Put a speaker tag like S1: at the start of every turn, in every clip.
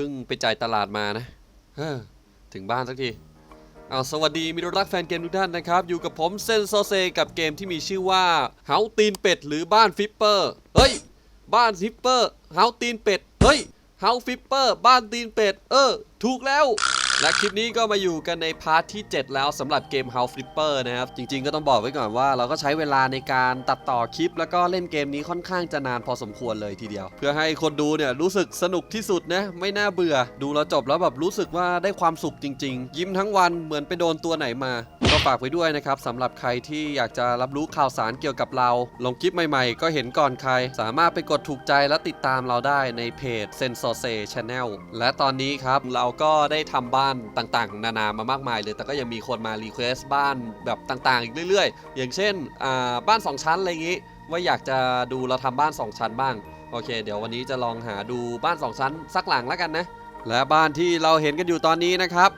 S1: พิ่งไปจ่ายตลาดมานะเฮ้อถึงบ้านสักทีเอาสวัสดีมิตรรักแฟนเกมทุกท่านนะครับ อยู่กับผมเซนโซเซกับเกมที่มีชื่อว่าเฮาตีนเป็ดหรือบ้านฟิปเปอร์เฮ้ย บ้านฟิปเปอร์เฮาตีนเป็ดเฮ้ยเฮาฟิปเปอร์บ้านตีนเป็ด เออ ถูกแล้ว และคลิปนี้ก็มาอยู่กันในพาร์ทที่ 7 แล้วสำหรับเกม House Flipper นะครับ จริงๆก็ต้องบอกไว้ก่อนว่า เราก็ใช้เวลาในการตัดต่อคลิป แล้วก็เล่นเกมนี้ค่อนข้างจะนานพอสมควรเลยทีเดียว เพื่อให้คนดูเนี่ยรู้สึกสนุกที่สุดนะไม่น่าเบื่อ ดูแล้วจบแล้วแบบรู้สึกว่าได้ความสุขจริง ๆ ยิ้มทั้งวันเหมือนไปโดนตัวไหนมา ฝากไว้ด้วยนะครับสำหรับใครที่อยากจะรับรู้ข่าวสารเกี่ยวกับเรา ลงคลิปใหม่ๆ ก็เห็นก่อนใคร สามารถไปกดถูกใจและติดตามเราได้ในเพจ s e n s o s e Channel และตอนนี้ครับเราก็ได้ทำบ้านต่างๆ นานามามากมายเลย แต่ก็ยังมีคนมารีเควสบ้านแบบต่างๆ อีกเรื่อยๆ อย่างเช่นบ้าน 2 ชั้นอะไรอย่างงี้ ว่าอยากจะดูเราทำบ้าน 2 ชั้นบ้างโอเค เดี๋ยววันนี้จะลองหาดูบ้าน 2 ชั้นสักหลังแล้วกันนะและบ้านที่เราเห็นกันอยู่ตอนนี้นะครับ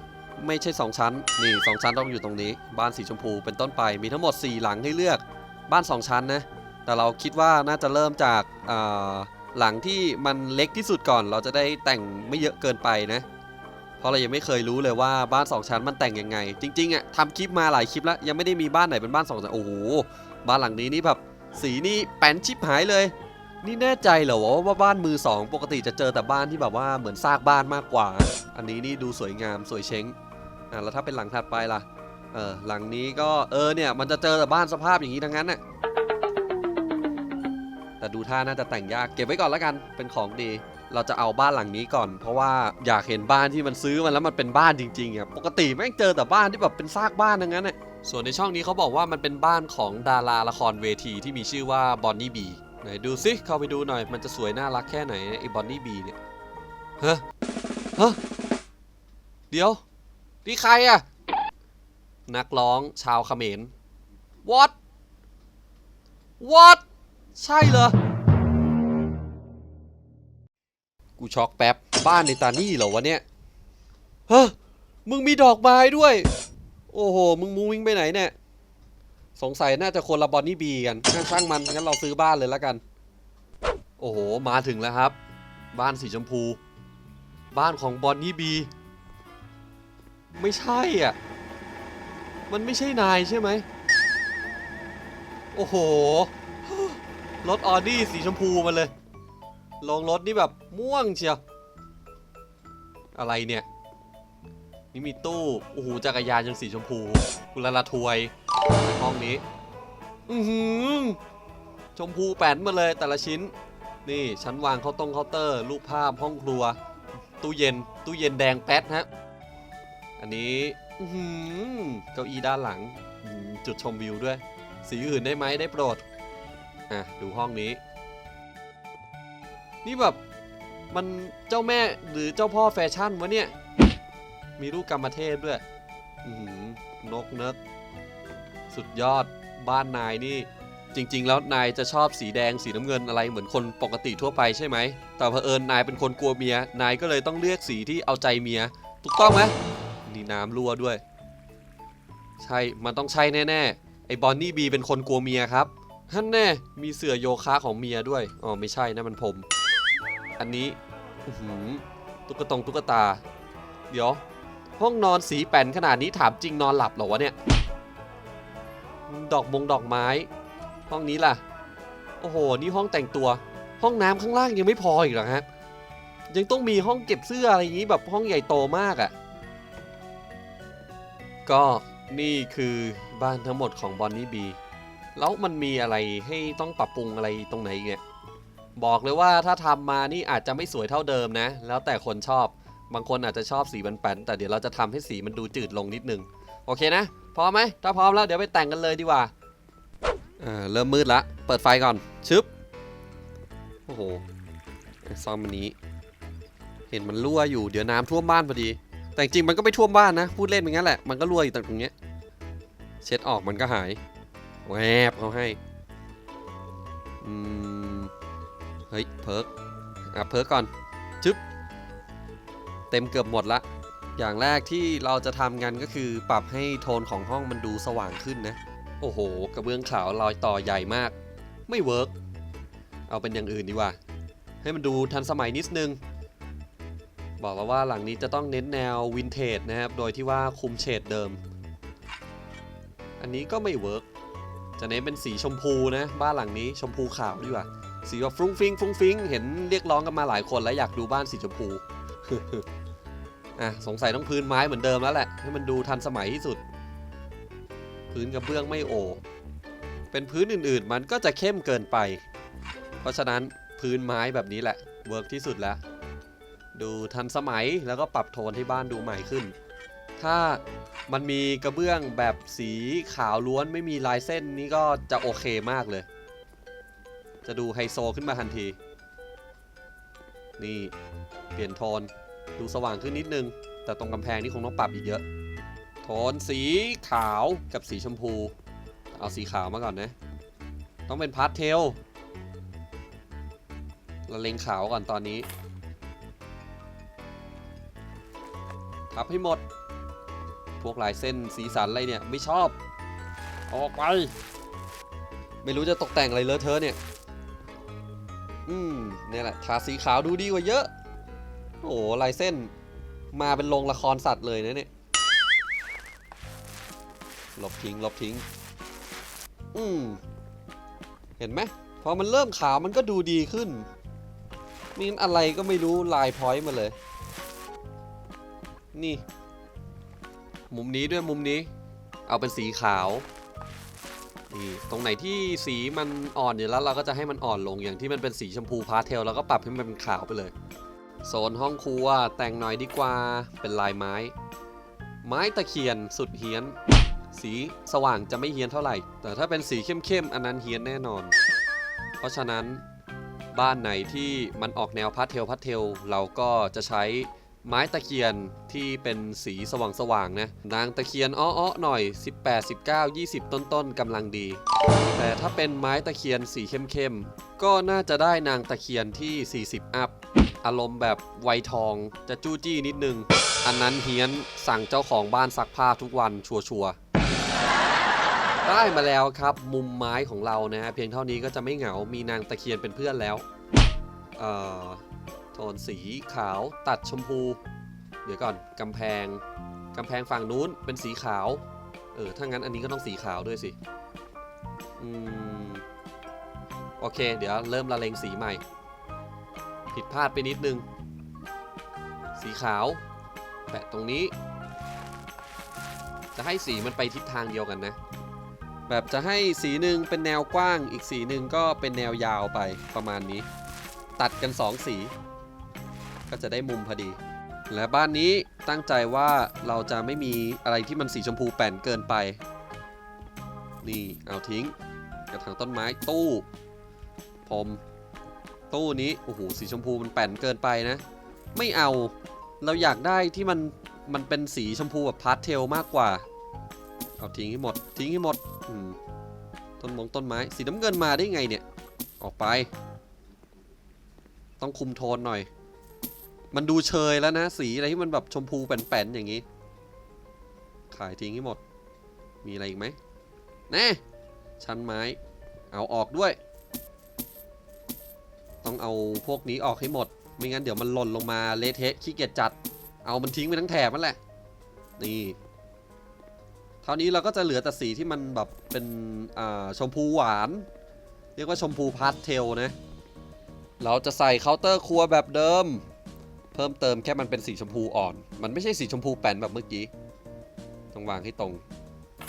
S1: ไม่ใช่ 2 ชั้น นี่2ชั้นต้องอยู่ตรงนี้ บ้านสีชมพูเป็นต้นไป มีทั้งหมด 4 หลังให้เลือก บ้าน 2 ชั้นนะ แต่เราคิดว่าน่าจะเริ่มจากาหลังที่มันเล็กที่สุดก่อน เราจะได้แต่งไม่เยอะเกินไปนะ เพราะเรายังไม่เคยรู้เลยว่าบ้าน 2 ชั้นมันแต่งยังไง จริงๆอะทำคลิปมาหลายคลิปแล้ว ยังไม่ได้มีบ้านไหนเป็นบ้าน2ชั้น โอ้โห บ้านหลังนี้นี่แบบสีนี่แป้นชิบหายเลย นี่แน่ใจเหรอวว่าบ้านมือสองปกติจะเจอแต่บ้านที่แบบว่าเหมือนซากบ้านมากกว่า อันนี้นี่ดูสวยงามสวยเช้ง อะแล้วถ้าเป็นหลังถัดไปล่ะ เออหลังนี้ก็เออเนี่ยมันจะเจอแต่บ้านสภาพอย่างนี้ทั้งนั้นน่ะ แต่ดูท่าน่าจะแต่งยากเก็บไว้ก่อนแล้วกันเป็นของดี เราจะเอาบ้านหลังนี้ก่อน เพราะว่าอยากเห็นบ้านที่มันซื้อมาแล้วมันเป็นบ้านจริงๆอะปกติแม่งเจอแต่บ้านที่แบบเป็นซากบ้านทั้งนั้นน่ะส่วนในช่องนี้เขาบอกว่ามันเป็นบ้านของดาราละครเวทีที่มีชื่อว่าบอนนี่บีไหนดูสิเข้าไปดูหน่อยมันจะสวยน่ารักแค่ไหนไอ้บอนนี่บีเนี่ยเฮ้เฮ้เดี๋ยว นี่ใครอะนักร้องชาวเขมร what what ใช่เหรอ กูช็อกแป๊บ บ้านในตานี่เหรอวะเนี่ย เฮ้ยมึงมีดอกไม้ด้วย โอ้โห มึงมูวิ่งไปไหนเนี่ย สงสัยน่าจะคนละบอนนี่บีกันงั้นช่างมัน งั้นเราซื้อบ้านเลยแล้วกัน โอ้โห มาถึงแล้วครับ บ้านสีชมพู บ้านของบอนนี่บี ไม่ใช่อะ มันไม่ใช่นายใช่ไหม โอ้โห รถออดี้สีชมพูมาเลย ลงรถนี่แบบม่วงเชียว อะไรเนี่ย นี่มีตู้ โอ้โห จักรยานยังสีชมพู กุลาลาทวยห้องนี้ อือหือ ชมพูแป้นมาเลยแต่ละชิ้น นี่ชั้นวางเคาน์ตรงเคาน์เตอร์ รูปภาพห้องครัว ตู้เย็น ตู้เย็นแดงแป๊ดฮะ อันนี้เก้าอี้ด้านหลังจุดชมวิวด้วย สีอื่นได้ไหมได้โปรด อะ ดูห้องนี้ นี่แบบ มันเจ้าแม่หรือเจ้าพ่อแฟชั่นวะเนี่ย มีรูปกรรมเทพด้วยนกเนิร์กสุดยอดบ้านนายนี่ จริง ๆ แล้วนายจะชอบสีแดงสีน้ำเงินอะไรเหมือนคนปกติทั่วไปใช่ไหม แต่เผอิญนายเป็นคนกลัวเมีย นายก็เลยต้องเลือกสีที่เอาใจเมีย ถูกต้องไหม นี่น้ำรั่วด้วย ใช่ มันต้องใช่แน่ๆ ไอ้บอนนี่บีเป็นคนกลัวเมียครับฮั่นแน่ มีเสือโยคะของเมียด้วย อ๋อไม่ใช่นะมันผม อันนี้หือตุ๊กตงตุ๊กตา เดี๋ยว ห้องนอนสีแป่นขนาดนี้ถามจริงนอนหลับเหรอวะเนี่ย ดอกมงดอกไม้ ห้องนี้ล่ะ โอ้โห นี่ห้องแต่งตัว ห้องน้ำข้างล่างยังไม่พออีกเหรอฮะ ยังต้องมีห้องเก็บเสื้ออะไรอย่างนี้แบบห้องใหญ่โตมากอะ่ะ ก็นี่คือบ้านทั้งหมดของบอนนี่บีแล้วมันมีอะไรให้ต้องปรับปรุงอะไรตรงไหนอีกเนี่ย บอกเลยว่าถ้าทำมานี่อาจจะไม่สวยเท่าเดิมนะ แล้วแต่คนชอบบางคนอาจจะชอบสีแปนๆแต่เดี๋ยวเราจะทำให้สีมันดูจืดลงนิดนึง โอเคนะ พร้อมไหมถ้าพร้อมแล้วเดี๋ยวไปแต่งกันเลยดีกว่าเออเริ่มมืดละ เปิดไฟก่อน ชึบ โอ้โหซ่อมอันนี้ เห็นมันรั่วอยู่เดี๋ยวน้ำท่วมบ้านพอดี แต่จริงมันก็ไม่ท่วมบ้านนะ พูดเล่นเป็นงั้นแหละ มันก็รั่วอยู่ตรงเนี้ย เช็ดออกมันก็หาย แวบเขาให้ อืม เฮ้ย เพิร์กอะเพิร์กก่อน จึ๊บ เต็มเกือบหมดละ อย่างแรกที่เราจะทำกันก็คือปรับให้โทนของห้องมันดูสว่างขึ้นนะ โอ้โห กระเบื้องขาวรอยต่อใหญ่มาก ไม่เวิร์กเอาเป็นอย่างอื่นดีกว่า ให้มันดูทันสมัยนิดนึง บอกแล้วว่าหลังนี้จะต้องเน้นแนววินเทจนะครับ โดยที่ว่าคุมเฉดเดิม อันนี้ก็ไม่เวิร์กจะเน้นเป็นสีชมพูนะ บ้านหลังนี้ชมพูขาวดีกว่า สีแบบฟรุ้งฟิ้งฟรุ้งฟิ้งเห็นเรียกร้องกันมาหลายคนแล้วอยากดูบ้านสีชมพูอะสงสัยต้องพื้นไม้เหมือนเดิมแล้วแหละ ให้มันดูทันสมัยที่สุด พื้นกระเบื้องไม่โอเป็นพื้นอื่นๆ มันก็จะเข้มเกินไป เพราะฉะนั้นพื้นไม้แบบนี้แหละเวิร์กที่สุดแล้ว ดูทันสมัยแล้วก็ปรับโทนให้บ้านดูใหม่ขึ้น ถ้ามันมีกระเบื้องแบบสีขาวล้วนไม่มีลายเส้นนี่ก็จะโอเคมากเลย จะดูไฮโซขึ้นมาทันที นี่เปลี่ยนโทนดูสว่างขึ้นนิดนึง แต่ตรงกำแพงนี่คงต้องปรับอีกเยอะ โทนสีขาวกับสีชมพู เอาสีขาวมาก่อนนะ ต้องเป็นพาสเทลเราเล็งขาวก่อนตอนนี้ ทับให้หมด พวกลายเส้นสีสันอะไรเนี่ยไม่ชอบ ออกไป ไม่รู้จะตกแต่งอะไรเลอะเทอะเนี่ย อืมเนี่ยแหละทาสีขาวดูดีกว่าเยอะ โอ้โหลายเส้นมาเป็นโรงละครสัตว์เลยนะเนี่ย ลบทิ้งลบทิ้ง อืมเห็นไหมพอมันเริ่มขาวมันก็ดูดีขึ้นมีอะไรก็ไม่รู้ลายพอยต์มาเลย นี่ มุมนี้ด้วยมุมนี้ เอาเป็นสีขาวนี่ตรงไหนที่สีมันอ่อนอยู่แล้วเราก็จะให้มันอ่อนลงอย่างที่มันเป็นสีชมพูพาสเทลแล้วก็ปรับให้มันเป็นขาวไปเลย โซนห้องครัวแต่งหน่อยดีกว่าเป็นลายไม้ ไม้ตะเคียนสุดเฮี้ยน สีสว่างจะไม่เฮี้ยนเท่าไหร่ แต่ถ้าเป็นสีเข้มๆอันนั้นเฮี้ยนแน่นอน เพราะฉะนั้นบ้านไหนที่มันออกแนวพาสเทลพาสเทลเราก็จะใช้ ไม้ตะเคียนที่เป็นสีสว่างๆนะ นางตะเคียนอ้อๆหน่อย 18 19 20 ต้นๆกำลังดี แต่ถ้าเป็นไม้ตะเคียนสีเข้มๆ ก็น่าจะได้นางตะเคียนที่ 40 อัพ อารมณ์แบบไวทองจะจู้จี้นิดนึง อันนั้นเฮี้ยนสั่งเจ้าของบ้านซักผ้าทุกวันชัวร์ได้มาแล้วครับมุมไม้ของเรานะ เพียงเท่านี้ก็จะไม่เหงา มีนางตะเคียนเป็นเพื่อนแล้ว เอ่อ โทนสีขาวตัดชมพู เดี๋ยวก่อนกำแพงกำแพงฝั่งนู้นเป็นสีขาว เออ ถ้างั้นอันนี้ก็ต้องสีขาวด้วยสิ อืม โอเค เดี๋ยวเริ่มละเลงสีใหม่ ผิดพลาดไปนิดนึง สีขาว แปะตรงนี้ จะให้สีมันไปทิศทางเดียวกันนะ แบบจะให้สีหนึ่งเป็นแนวกว้าง อีกสีหนึ่งก็เป็นแนวยาวไปประมาณนี้ ตัดกัน 2 สี ก็จะได้มุมพอดี และบ้านนี้ตั้งใจว่าเราจะไม่มีอะไรที่มันสีชมพูแป่นเกินไป นี่เอาทิ้งกระถางต้นไม้ตู้พรมตู้นี้โอ้โหสีชมพูมันแป่นเกินไปนะ ไม่เอาเราอยากได้ที่มันมันเป็นสีชมพูแบบพาสเทลมากกว่า เอาทิ้งให้หมดทิ้งให้หมดมต้นมงต้นไม้ สีน้ำเงินมาได้ไงเนี่ย ออกไป ต้องคุมโทนหน่อย มันดูเชยแล้วนะ สีอะไรที่มันแบบชมพูแป่นๆอย่างนี้ ขายทิ้งให้หมด มีอะไรอีกไหมแน่ชั้นไม้ เอาออกด้วย ต้องเอาพวกนี้ออกให้หมด ไม่งั้นเดี๋ยวมันหล่นลงมาเละเทะขี้เกียจจัด เอามันทิ้งไปทั้งแถบนั่นแหละ นี่เท่านี้เราก็จะเหลือแต่สีที่มันแบบเป็นชมพูหวาน เรียกว่าชมพูพาสเทลนะ เราจะใส่เคาน์เตอร์ครัวแบบเดิม เพิ่มเติมแค่มันเป็นสีชมพูอ่อน มันไม่ใช่สีชมพูแป่นแบบเมื่อกี้ต้องวางให้ตรง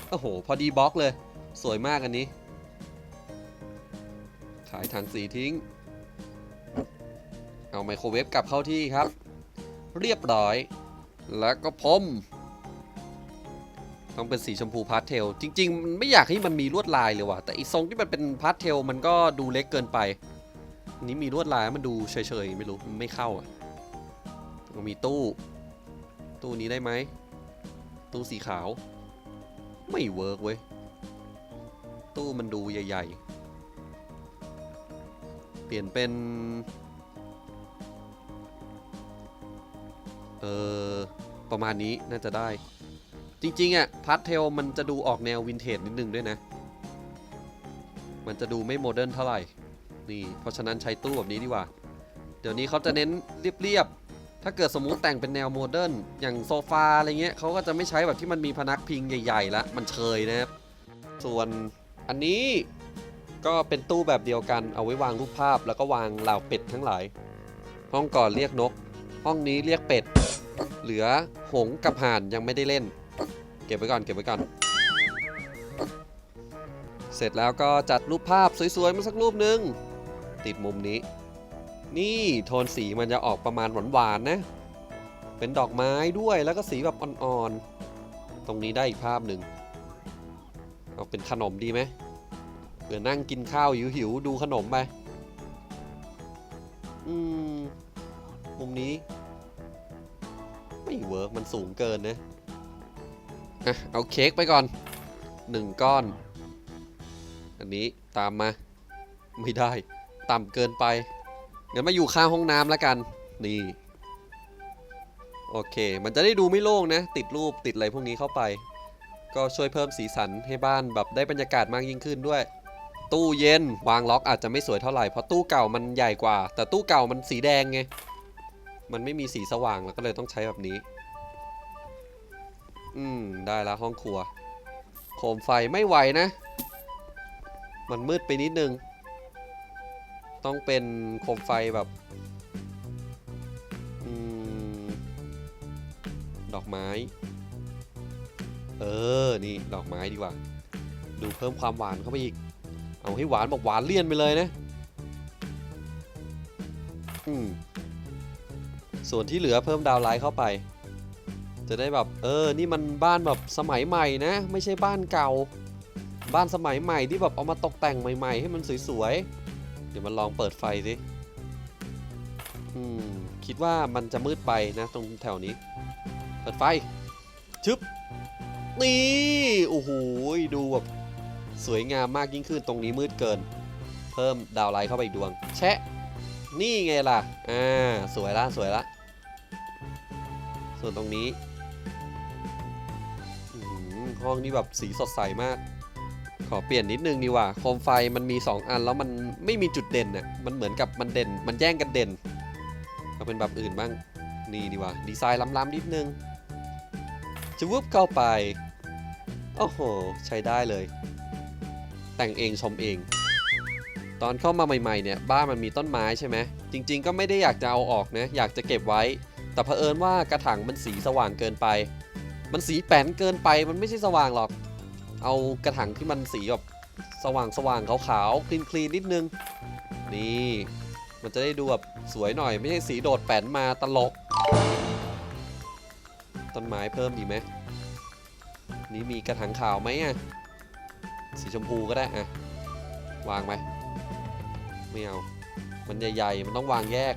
S1: โอ้โห พอดีบล็อกเลย สวยมากอันนี้ ขายถังสีทิ้ง เอาไมโครเวฟกลับเข้าที่ครับ เรียบร้อย แล้วก็พรมต้องเป็นสีชมพูพาสเทล จริง ๆ ไม่อยากให้มันมีลวดลายเลยว่ะ แต่อีทรงที่มันเป็นพาสเทลมันก็ดูเล็กเกินไป นี้มีลวดลายมันดูเฉยๆ ไม่รู้ ไม่เข้าอะ ต้องมีตู้ ตู้นี้ได้ไหม ตู้สีขาว ไม่เวิร์กเว้ย ตู้มันดูใหญ่ ๆ เปลี่ยนเป็น เออประมาณนี้น่าจะได้ จริงๆอะพาสเทลมันจะดูออกแนววินเทจนิดนึงด้วยนะ มันจะดูไม่โมเดิร์นเท่าไหร่ นี่ เพราะฉะนั้นใช้ตู้แบบนี้ดีกว่า เดี๋ยวนี้เขาจะเน้นเรียบๆ ถ้าเกิดสมมุติแต่งเป็นแนวโมเดิร์นอย่างโซฟาอะไรเงี้ยเขาก็จะไม่ใช้แบบที่มันมีพนักพิงใหญ่ๆละมันเชยนะครับ ส่วนอันนี้ก็เป็นตู้แบบเดียวกันเอาไว้วางรูปภาพแล้วก็วางเหล่าเป็ดทั้งหลาย ห้องก่อนเรียกนก ห้องนี้เรียกเป็ด เหลือหงกับห่านยังไม่ได้เล่น เก็บไว้ก่อนเก็บไว้ก่อน เสร็จแล้วก็จัดรูปภาพสวยๆมาสักรูปหนึ่งติดมุมนี้ นี่โทนสีมันจะออกประมาณหวานๆนะ เป็นดอกไม้ด้วยแล้วก็สีแบบอ่อนๆ ตรงนี้ได้อีกภาพหนึ่งเอาเป็นขนมดีไหมเผื่อนั่งกินข้าวหิวๆดูขนมไป อืม มุมนี้ ไม่เวิร์กมันสูงเกินนะอะเอาเค้กไปก่อนหนึ่งก้อน อันนี้ตามมา ไม่ได้ ต่ำเกินไป งั้นมาอยู่ข้างห้องน้ำแล้วกัน นี่ โอเค มันจะได้ดูไม่โล่งนะ ติดรูปติดอะไรพวกนี้เข้าไป ก็ช่วยเพิ่มสีสันให้บ้านแบบได้บรรยากาศมากยิ่งขึ้นด้วย ตู้เย็นวางล็อกอาจจะไม่สวยเท่าไหร่เพราะตู้เก่ามันใหญ่กว่า แต่ตู้เก่ามันสีแดงไง มันไม่มีสีสว่างแล้วก็เลยต้องใช้แบบนี้ อืม ได้แล้วห้องครัว โคมไฟไม่ไหวนะ มันมืดไปนิดนึง ต้องเป็นโคมไฟแบบอดอกไม้ เออ นี่ดอกไม้ดีกว่า ดูเพิ่มความหวานเข้าไปอีก เอาให้หวานบอกหวานเลี่ยนไปเลยนะ อืม ส่วนที่เหลือเพิ่มดาวไลท์เข้าไป จะได้แบบ เออ นี่มันบ้านแบบสมัยใหม่นะ ไม่ใช่บ้านเก่า บ้านสมัยใหม่ที่แบบเอามาตกแต่งใหม่ ๆ ให้มันสวยๆ เดี๋ยวมันลองเปิดไฟสิอืมคิดว่ามันจะมืดไปนะตรงแถวนี้ เปิดไฟ ชึบ นี่ โอ้โห ดูแบบสวยงามมากยิ่งขึ้นตรงนี้มืดเกิน เพิ่มดาวไลท์เข้าไปอีกดวง แชะ นี่ไงล่ะ อ่า สวยละสวยละ ส่วนตรงนี้ห้องนี้แบบสีสดใสมาก ขอเปลี่ยนนิดนึงดีกว่าโคมไฟมันมี 2 อันแล้วมันไม่มีจุดเด่นน่ะมันเหมือนกับมันเด่น มันแย่งกันเด่นเอาเป็นแบบอื่นบ้างนี่ดีกว่าดีไซน์ล้ำๆนิดนึงจะวุบเข้าไปโอ้โห ใช้ได้เลย แต่งเองชมเอง ตอนเข้ามาใหม่ๆเนี่ยบ้านมันมีต้นไม้ใช่ไหมจริง ๆ ก็ไม่ได้อยากจะเอาออกนะอยากจะเก็บไว้ แต่เผอิญว่ากระถางมันสีสว่างเกินไป มันสีแป้นเกินไปมันไม่ใช่สว่างหรอก เอากระถางที่มันสีแบบสว่างสว่างๆขาวๆคลีนคลีนๆนิดนึง นี่ มันจะได้ดูแบบสวยหน่อย ไม่ใช่สีโดดแป้นมาตลก ต้นไม้เพิ่มดีไหมนี่มีกระถางขาวไหมอะ สีชมพูก็ได้อะ วางไปไม่เอา มันใหญ่ๆ มันต้องวางแยก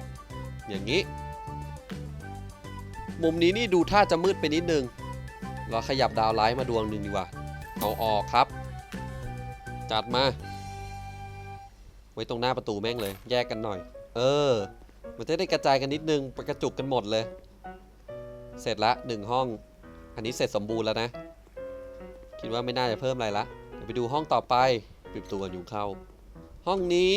S1: อย่างนี้ มุมนี้นี่ดูท่าจะมืดไปนิดนึง เราขยับดาวไลท์มาดวงหนึ่งดีกว่า เอาออกครับ จัดมา ไว้ตรงหน้าประตูแม่งเลย แยกกันหน่อย เออ มันจะได้กระจายกันนิดนึงไปกระจุกกันหมดเลย เสร็จละหนึ่งห้อง อันนี้เสร็จสมบูรณ์แล้วนะ คิดว่าไม่น่าจะเพิ่มอะไรละเดี๋ยวไปดูห้องต่อไปปิดประตูกันยุงเข้า ห้องนี้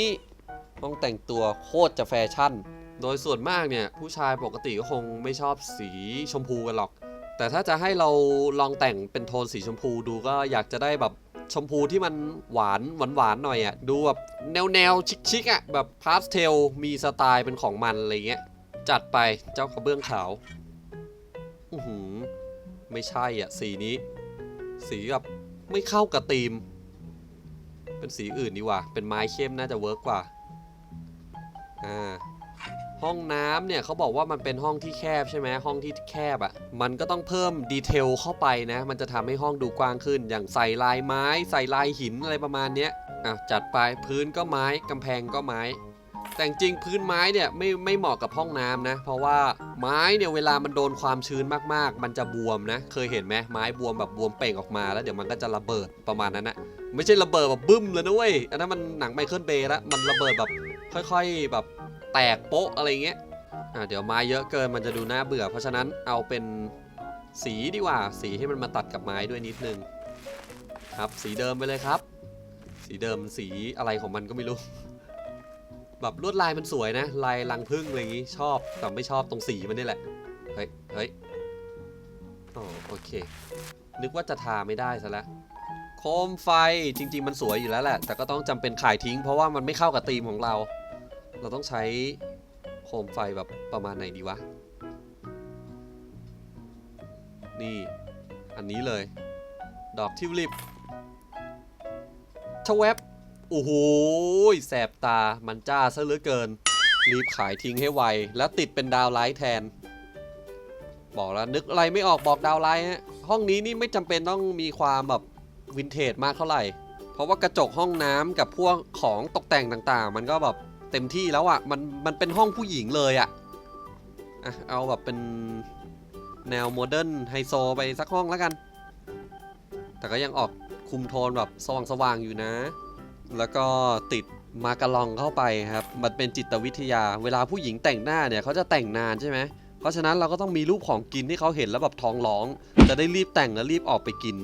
S1: ห้องแต่งตัวโคตรจะแฟชั่น โดยส่วนมากเนี่ย ผู้ชายปกติก็คงไม่ชอบสีชมพูกันหรอก แต่ถ้าจะให้เราลองแต่งเป็นโทนสีชมพูดูก็อยากจะได้แบบชมพูที่มันหวานหวานหวานๆหน่อยอะ่ะ ดูแบบแนวแนวชิคชิคๆอะ่ะ แบบพาสเทลมีสไตล์เป็นของมันอะไรเงี้ย จัดไปเจ้ากระเบื้องขาว อือหือ ไม่ใช่อะ สีนี้ สีแบบไม่เข้ากับธีม เป็นสีอื่นดีกว่า เป็นไม้เข้มน่าจะเวิร์กกว่า อ่า ห้องน้ำเนี่ยเขาบอกว่ามันเป็นห้องที่แคบใช่ไหมห้องที่แคบอะ่ะมันก็ต้องเพิ่มดีเทลเข้าไปนะ มันจะทำให้ห้องดูกว้างขึ้น อย่างใส่ลายไม้ ใส่ลายหินอะไรประมาณเนี้ยอะจัดไปพื้นก็ไม้กำแพงก็ไม้ แต่จริงพื้นไม้เนี่ยไม่ไม่เหมาะกับห้องน้ำนะ เพราะว่าไม้เนี่ยเวลามันโดนความชื้นมากๆ มันจะบวมนะ เคยเห็นไหมไม้บวมแบบบวมเป่งออกมาแล้วเดี๋ยวมันก็จะระเบิดประมาณนั้นนะไม่ใช่ระเบิดแบบบึ้มเลยนะเว้ยอันนั้นมันหนังไมเคิลเบย์ละมันระเบิดแบบค่อย ๆแบบ แตกโป๊ะอะไรเงี้ยอะเดี๋ยวไม้เยอะเกินมันจะดูน่าเบื่อ เพราะฉะนั้นเอาเป็นสีดีกว่า สีให้มันมาตัดกับไม้ด้วยนิดนึงครับสีเดิมไปเลยครับ สีเดิมสีอะไรของมันก็ไม่รู้ แบบลวดลายมันสวยนะ ลายรังพึ่งอะไรอย่างงี้ชอบแต่ไม่ชอบตรงสีมันนี่แหละเฮ้ยเฮ้ยอ๋อโอเค นึกว่าจะทาไม่ได้ซะแล้วโคมไฟจริง ๆ มันสวยอยู่แล้วแหละ แต่ก็ต้องจำเป็นขายทิ้งเพราะว่ามันไม่เข้ากับธีมของเรา เราต้องใช้โคมไฟแบบประมาณไหนดีวะ นี่ อันนี้เลย ดอกทิวลิปชะแวบโอ้โหแสบตามันจ้าซะเหลือเกิน รีบขายทิ้งให้ไว แล้วติดเป็นดาวไลท์แทน บอกแล้วนึกอะไรไม่ออกบอกดาวไลท์ฮะห้องนี้นี่ไม่จำเป็นต้องมีความแบบวินเทจมากเท่าไหร่ เพราะว่ากระจกห้องน้ำกับพวกของตกแต่งต่างๆ มันก็แบบ เต็มที่แล้วอะ่ะมันมันเป็นห้องผู้หญิงเลยอะ่ะอะเอาแบบเป็นแนวโมเดิร์นไฮโซไปสักห้องแล้วกัน แต่ก็ยังออกคุมโทนแบบสว่างๆอยู่นะ แล้วก็ติดมากระลองเข้าไปครับ มันเป็นจิตวิทยา เวลาผู้หญิงแต่งหน้าเนี่ยเขาจะแต่งนานใช่ไหม เพราะฉะนั้นเราก็ต้องมีรูปของกินที่เขาเห็นแล้วแบบท้องร้อง จะได้รีบแต่งแล้วรีบออกไปกิน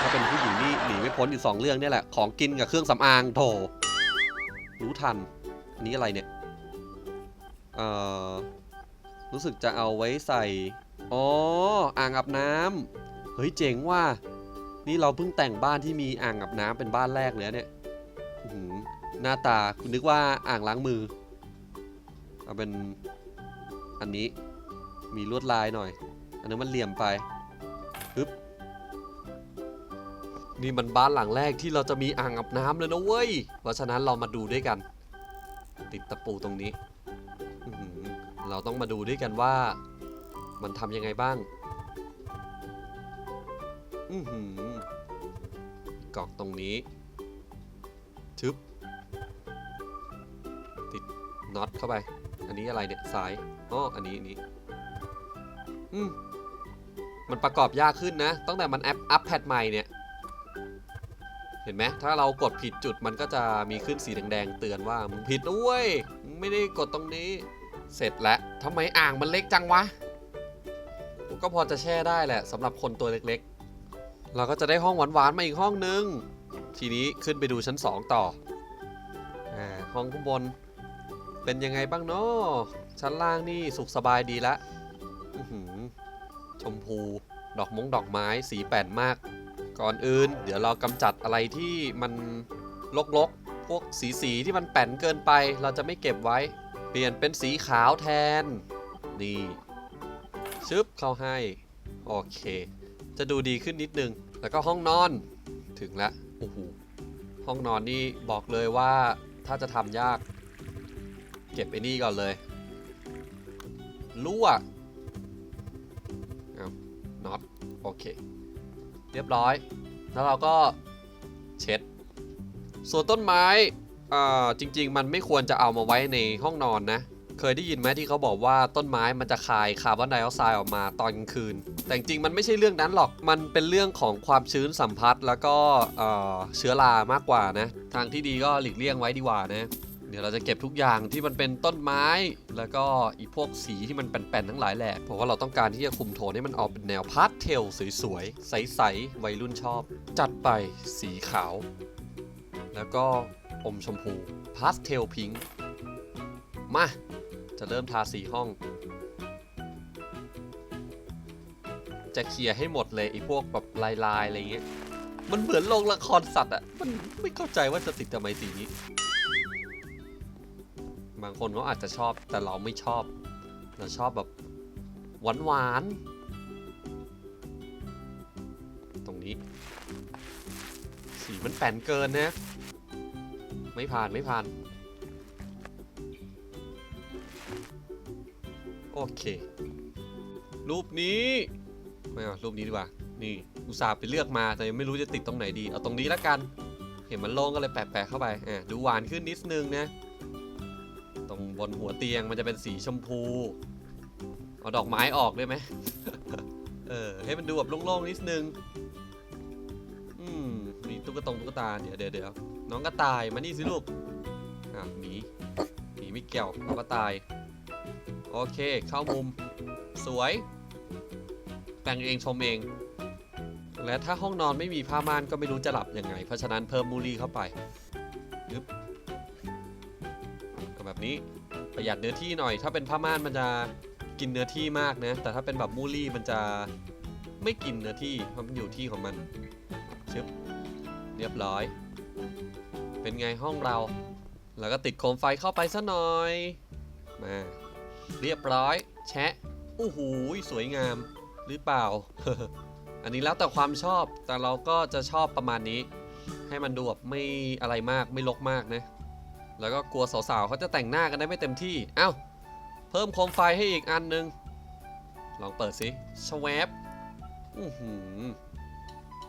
S1: ถ้าเป็นผู้หญิงนี่หนีไม่พ้นอยู่สองเรื่องนี่แหละ ของกินกับเครื่องสำอางโถรู้ทัน นี้อะไรเนี่ย เอ่อ รู้สึกจะเอาไว้ใส่ อ๋อ อ่างอาบน้ำเฮ้ยเจ๋งว่ะ นี่เราเพิ่งแต่งบ้านที่มีอ่างอาบน้ำเป็นบ้านแรกเลยเนี่ยหือหน้าตาคุณนึกว่าอ่างล้างมือ เอาเป็นอันนี้ มีลวดลายหน่อย อันนั้นมันเหลี่ยมไปปึ๊บนี่มันบ้านหลังแรกที่เราจะมีอ่างอาบน้ำเลยนะเว้ย เพราะฉะนั้นเรามาดูด้วยกัน ติดตะปูตรงนี้ เราต้องมาดูด้วยกันว่า มันทำยังไงบ้างอือหือกรอกตรงนี้ชึบติดน็อตเข้าไป อันนี้อะไรเนี่ยซ้ายอ๋ออันนี้อันนี้อืมมันประกอบยากขึ้นนะ ตั้งแต่มันแอปอัพแพทใหม่เนี่ย เห็นไหมถ้าเรากดผิดจุดมันก็จะมีขึ้นสีแดงๆเตือนว่ามึงผิดด้วย ไม่ได้กดตรงนี้ เสร็จแล้วทำไมอ่างมันเล็กจังวะ ก็พอจะแช่ได้แหละสำหรับคนตัวเล็กๆ เราก็จะได้ห้องหวานๆมาอีกห้องนึง ทีนี้ขึ้นไปดูชั้น 2 ต่ออ่าห้องข้างบน เป็นยังไงบ้างเนาะชั้นล่างนี่สุขสบายดีละอื้อหือชมพู ดอกมงดอกไม้สีแป่นมาก ก่อนอื่น เดี๋ยวเรากำจัดอะไรที่มันลกๆ พวกสีสีๆที่มันแป่นเกินไป เราจะไม่เก็บไว้ เปลี่ยนเป็นสีขาวแทน นี่ชึบเข้าให้ โอเค จะดูดีขึ้นนิดนึง แล้วก็ห้องนอน ถึงล้วโอ้โหห้องนอนนี่บอกเลยว่าถ้าจะทำยาก เก็บไอ้นี่ก่อนเลยรั่วน็อตโอเค เรียบร้อย แล้วเราก็เช็ด ส่วนต้นไม้อ่าจริง ๆ มันไม่ควรจะเอามาไว้ในห้องนอนนะ เคยได้ยินไหมที่เขาบอกว่าต้นไม้มันจะคายคาร์บอนไดออกไซด์ออกมาตอนกลางคืน แต่จริงๆมันไม่ใช่เรื่องนั้นหรอก มันเป็นเรื่องของความชื้นสัมผัสแล้วก็เชื้อรามากกว่านะ ทางที่ดีก็หลีกเลี่ยงไว้ดีกว่านะ เดี๋ยวเราจะเก็บทุกอย่างที่มันเป็นต้นไม้ แล้วก็อีพวกสีที่มันแป่นๆทั้งหลายแหละเพราะว่าเราต้องการที่จะคุมโทนให้มันออกเป็นแนวพาสเทลสวยๆ ใสๆวัยรุ่นชอบ จัดไปสีขาว แล้วก็อมชมพูพาสเทลพิงค์มา จะเริ่มทาสีห้อง จะเคลียร์ให้หมดเลยไอ้พวกแบบลายๆอะไรเงี้ยมันเหมือนโรงละครสัตว์อะมันไม่เข้าใจว่าจะติดทำไมสีนี้ บางคนเขาอาจจะชอบแต่เราไม่ชอบ เราชอบแบบหวานหวานๆตรงนี้ สีมันแป่นเกินนะ ไม่ผ่านไม่ผ่าน โอเค รูปนี้ไม่เอารูปนี้ดีกว่า นี่อุตส่าห์ไปเลือกมาแต่ยังไม่รู้จะติดตรงไหนดี เอาตรงนี้ละกัน เห็นมันโล่งก็เลยแปะๆเข้าไปอะดูหวานขึ้นนิดนึงนะ นหัวเตียงมันจะเป็นสีชมพู เอาดอกไม้ออกได้ไหม เออ ให้มันดูแบบโล่งๆนิดนึง อืม มีตุ๊กตงตุ๊กตา เดี๋ยวเดี๋ยวเดี๋ยวน้องกระต่ายมานี่สิลูก อะหมีหมีไม่เกี่ยวน้องกระต่าย โอเค เข้ามุม สวย แต่งเองชมเอง และถ้าห้องนอนไม่มีผ้าม่านก็ไม่รู้จะหลับยังไง เพราะฉะนั้นเพิ่มมูลีเข้าไปก็แบบนี้ ประหยัดเนื้อที่หน่อย ถ้าเป็นผ้าม่านมันจะกินเนื้อที่มากนะ แต่ถ้าเป็นแบบมูลี่มันจะไม่กินเนื้อที่เพราะมันอยู่ที่ของมันชึบเรียบร้อย เป็นไงห้องเรา แล้วก็ติดโคมไฟเข้าไปซะหน่อย มา เรียบร้อย แชะโอ้โหสวยงามหรือเปล่า อันนี้แล้วแต่ความชอบ แต่เราก็จะชอบประมาณนี้ ให้มันดูแบบไม่อะไรมากไม่ลกมากนะ แล้วก็กลัวสาวๆเขาจะแต่งหน้ากันได้ไม่เต็มที่ เอ้า เพิ่มโคมไฟให้อีกอันนึง ลองเปิดสิชวบอือหือ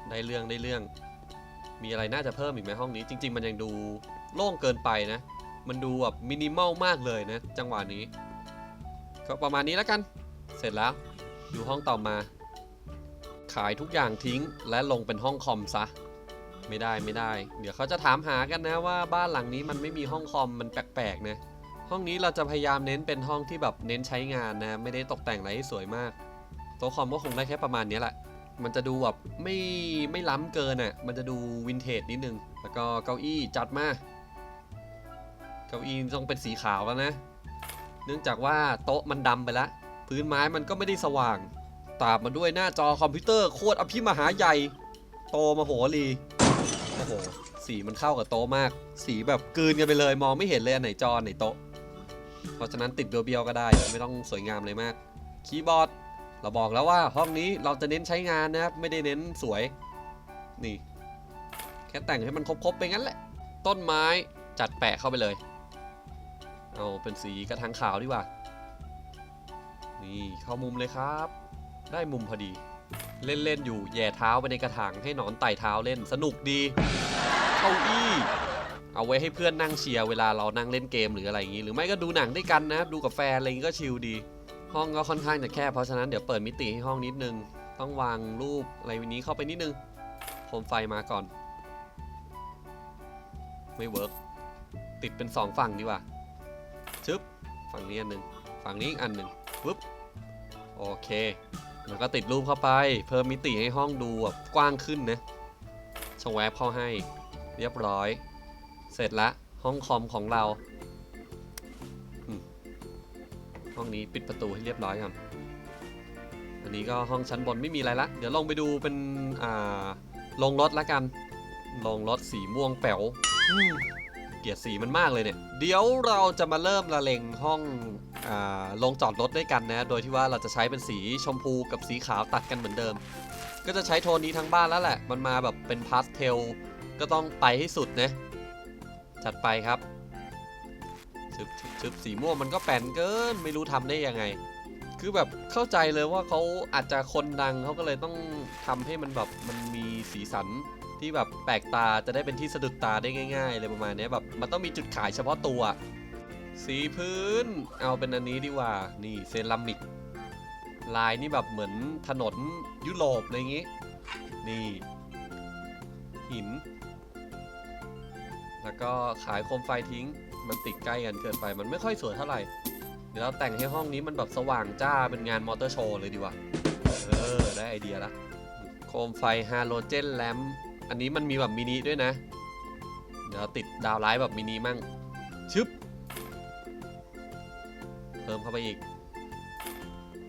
S1: ได้เรื่องได้เรื่อง มีอะไรน่าจะเพิ่มอีกไหมห้องนี้ จริง ๆ มันยังดูโล่งเกินไปนะ มันดูแบบมินิมอลมากเลยนะ จังหวะนี้ ก็ประมาณนี้แล้วกัน เสร็จแล้ว ดูห้องต่อมา ขายทุกอย่างทิ้งและลงเป็นห้องคอมซะ ไม่ได้ไม่ได้ เดี๋ยวเขาจะถามหากันนะว่าบ้านหลังนี้มันไม่มีห้องคอมมันแปลกๆนะห้องนี้เราจะพยายามเน้นเป็นห้องที่แบบเน้นใช้งานนะ ไม่ได้ตกแต่งอะไรให้สวยมากโต๊ะคอมก็คงได้แค่ประมาณนี้แหละ มันจะดูแบบไม่ไม่ล้ำเกินอะ มันจะดูวินเทจนิดนึง แล้วก็เก้าอี้จัดมา เก้าอี้ต้องเป็นสีขาวแล้วนะ เนื่องจากว่าโต๊ะมันดำไปแล้วพื้นไม้มันก็ไม่ได้สว่าง ตามมาด้วยหน้าจอคอมพิวเตอร์โคตรอภิมหาใหญ่ โตมาโหรี อ้โห สีมันเข้ากับโต๊ะมาก สีแบบกลืนกันไปเลย มองไม่เห็นเลยอันไหนจอไหนโต๊ะ เพราะฉะนั้นติดเบียวๆก็ได้ ไม่ต้องสวยงามเลยมาก คีย์บอร์ด เราบอกแล้วว่าห้องนี้เราจะเน้นใช้งานนะครับ ไม่ได้เน้นสวย นี่ แค่แต่งให้มันครบๆไปงั้นแหละ ต้นไม้จัดแปะเข้าไปเลย เอาเป็นสีกระถางขาวดีกว่า นี่เข้ามุมเลยครับ ได้มุมพอดี เล่น ๆ อยู่แย่เท้าไปในกระถางให้หนอนไต่เท้าเล่นสนุกดีเก้าอี้เอาไว้ให้เพื่อนนั่งเชียร์เวลาเรานั่งเล่นเกมหรืออะไรอย่างนี้ หรือไม่ก็ดูหนังด้วยกันนะดูกับแฟนอะไรอย่างนี้ก็ชิลดี ห้องก็ค่อนข้างจะแคบเพราะฉะนั้นเดี๋ยวเปิดมิติให้ห้องนิดนึง ต้องวางรูปอะไรวันนี้เข้าไปนิดนึงโคมไฟมาก่อน ไม่เวิร์กติดเป็นสองฝั่งดีกว่าชึบฝั่งนี้อันหนึ่งฝั่งนี้อีกอันหนึ่งปุ๊บโอเค แล้วก็ติดรูปเข้าไป เพิ่มมิติให้ห้องดูแบบกว้างขึ้นนะชงแวบเข้าให้ เรียบร้อย เสร็จละห้องคอมของเราอืมห้องนี้ปิดประตูให้เรียบร้อยก่อนอันนี้ก็ห้องชั้นบนไม่มีอะไรละ เดี๋ยวลงไปดูเป็นอ่าลงรถละกัน ลงรถสีม่วงแป๋วอืมเกลียดสีมันมากเลยเนี่ย เดี๋ยวเราจะมาเริ่มละเลงห้องอ่า ลงจอดรถด้วยกันนะ โดยที่ว่าเราจะใช้เป็นสีชมพูกับสีขาวตัดกันเหมือนเดิม ก็จะใช้โทนนี้ทั้งบ้านแล้วแหละ มันมาแบบเป็นพาสเทล ก็ต้องไปให้สุดนะ จัดไปครับชึบชึบชบสีม่วงมันก็แปนเกิน ไม่รู้ทำได้ยังไง คือแบบเข้าใจเลยว่าเขาอาจจะคนดังเขาก็เลยต้องทำให้มันแบบมันมีสีสันที่แบบแปลกตาจะได้เป็นที่สะดุดตาได้ง่ายๆเลยประมาณนี้แบบมันต้องมีจุดขายเฉพาะตัว สีพื้น เอาเป็นอันนี้ดีกว่า นี่เซรามิก ลายนี่แบบเหมือนถนนยุโรปอะไรอย่างงี้ นี่ หิน แล้วก็ขายโคมไฟทิ้ง มันติดใกล้กันเกินไป มันไม่ค่อยสวยเท่าไหร่ เดี๋ยวเราแต่งให้ห้องนี้มันแบบสว่างจ้า เป็นงานมอเตอร์โชว์เลยดีกว่า เออ ได้ไอเดียละ โคมไฟฮาโลเจนแลมอันนี้มันมีแบบมินิด้วยนะ เดี๋ยวติดดาวไลท์แบบมินิมั่ง ชึบ เติมเข้าไปอีก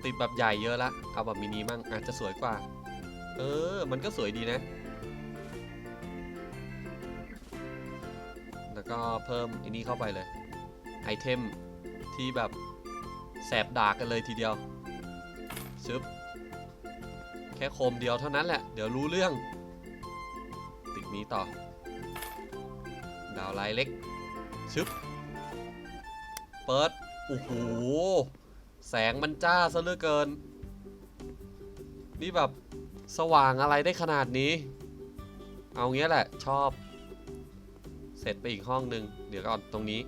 S1: ติดแบบใหญ่เยอะละ เอาแบบมินิมั่งอาจจะสวยกว่า เออ มันก็สวยดีนะ แล้วก็เพิ่มอันนี้เข้าไปเลย ไอเทมที่แบบแสบดากกันเลยทีเดียวชึบแค่โคมเดียวเท่านั้นแหละ เดี๋ยวรู้เรื่องติดนี้ต่อ ดาวไลท์เล็กชึบ เปิด โอ้โห แสงมันจ้าซะเหลือเกิน นี่แบบสว่างอะไรได้ขนาดนี้ เอางี้แหละ ชอบ เสร็จไปอีกห้องหนึ่งเดี๋ยวก่อนตรงนี้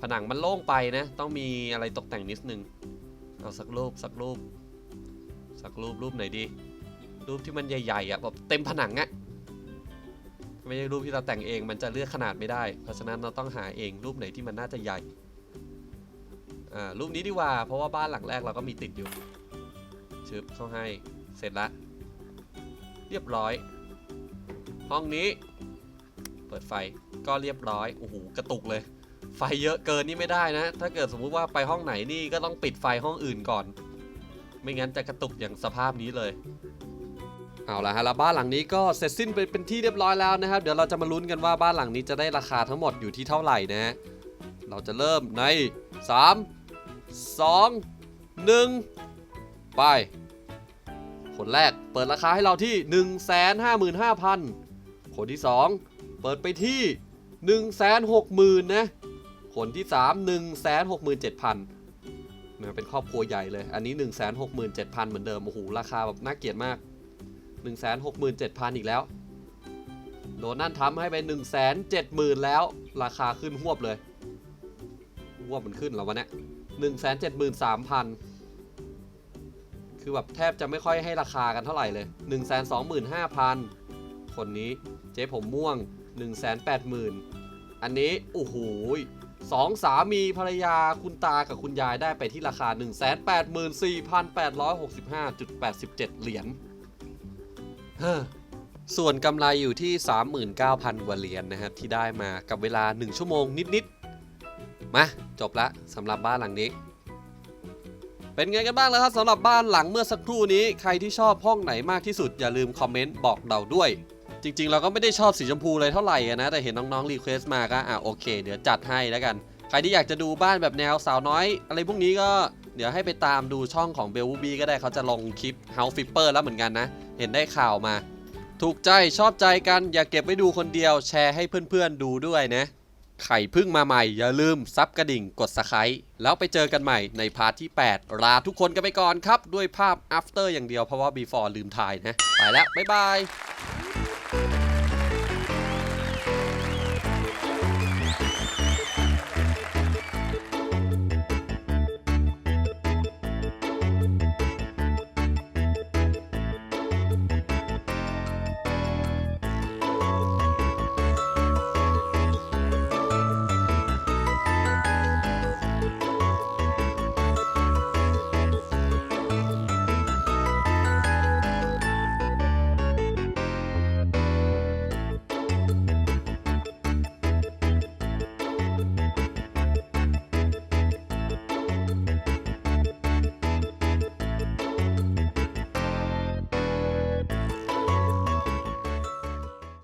S1: ผนังมันโล่งไปนะ ต้องมีอะไรตกแต่งนิดนึง เอาสักรูปสักรูป สักรูปรูปไหนดี รูปที่มันใหญ่ๆอะแบบเต็มผนังอะไม่ใช่รูปที่เราแต่งเองมันจะเลือกขนาดไม่ได้ เพราะฉะนั้นเราต้องหาเองรูปไหนที่มันน่าจะใหญ่ อ่ารูปนี้ดีกว่า เพราะว่าบ้านหลังแรกเราก็มีติดอยู่ชึบเข้าให้เสร็จละ เรียบร้อย ห้องนี้ เปิดไฟก็เรียบร้อยโอ้โหกระตุกเลย ไฟเยอะเกินนี่ไม่ได้นะ ถ้าเกิดสมมุติว่าไปห้องไหนนี่ก็ต้องปิดไฟห้องอื่นก่อน ไม่งั้นจะกระตุกอย่างสภาพนี้เลยเอาละฮะแล้วบ้านหลังนี้ก็เสร็จสิ้นไปเป็นที่เรียบร้อยแล้วนะครับ เดี๋ยวเราจะมาลุ้นกันว่าบ้านหลังนี้จะได้ราคาทั้งหมดอยู่ที่เท่าไหร่นะฮะเราจะเริ่มใน 3 2 1 ไป คนแรกเปิดราคาให้เราที่ 155,000 คนที่ 2 เปิดไปที่ 160,000 นะ คนที่ 3 167,000นะเป็นครอบครัวใหญ่เลย อันนี้ 167,000 เหมือนเดิม โอ้โห ราคาแบบน่าเกลียดมาก 167,000 อีกแล้ว โดนนั่นทำให้ไป 170,000 แล้ว ราคาขึ้นหวบเลยหวบมันขึ้นแล้ววะเนี่ย 173,000 คือแบบแทบจะไม่ค่อยให้ราคากันเท่าไหร่เลย 125,000 คนนี้เจ๊ผมม่วง 180,000 อันนี้โอ้โหสองสามีภรรยาคุณตากับคุณยายได้ไปที่ราคา 184,865.87 เหรียญเฮ้อส่วนกำไรอยู่ที่ 39,000 กว่าเหรียญนะครับ ที่ได้มากับเวลา 1 ชั่วโมงนิด ๆ มาจบละสำหรับบ้านหลังนี้ เป็นไงกันบ้างแล้วครับสำหรับบ้านหลังเมื่อสักครู่นี้ใครที่ชอบห้องไหนมากที่สุดอย่าลืมคอมเมนต์บอกเราด้วย จริง ๆ เราก็ไม่ได้ชอบสีชมพูเลยเท่าไหร่นะ แต่เห็นน้องๆรีเควสต์มาก็อะโอเค เดี๋ยวจัดให้แล้วกันใครที่อยากจะดูบ้านแบบแนวสาวน้อย อะไรพวกนี้ก็เดี๋ยวให้ไปตามดูช่องของเบลวูบีก็ได้เขาจะลงคลิป House Flipper แล้วเหมือนกันนะ เห็นได้ข่าวมา ถูกใจชอบใจกันอย่าเก็บไว้ดูคนเดียวแชร์ให้เพื่อนๆดูด้วยนะ ไข่พึ่งมาใหม่ อย่าลืมซับกระดิ่งกดสไครต์แล้วไปเจอกันใหม่ในพาร์ทที่ 8 ลาทุกคนกันไปก่อนครับ ด้วยภาพ after อย่างเดียวเพราะว่า before ลืมถ่ายนะ ไปแล้ว บ๊ายบาย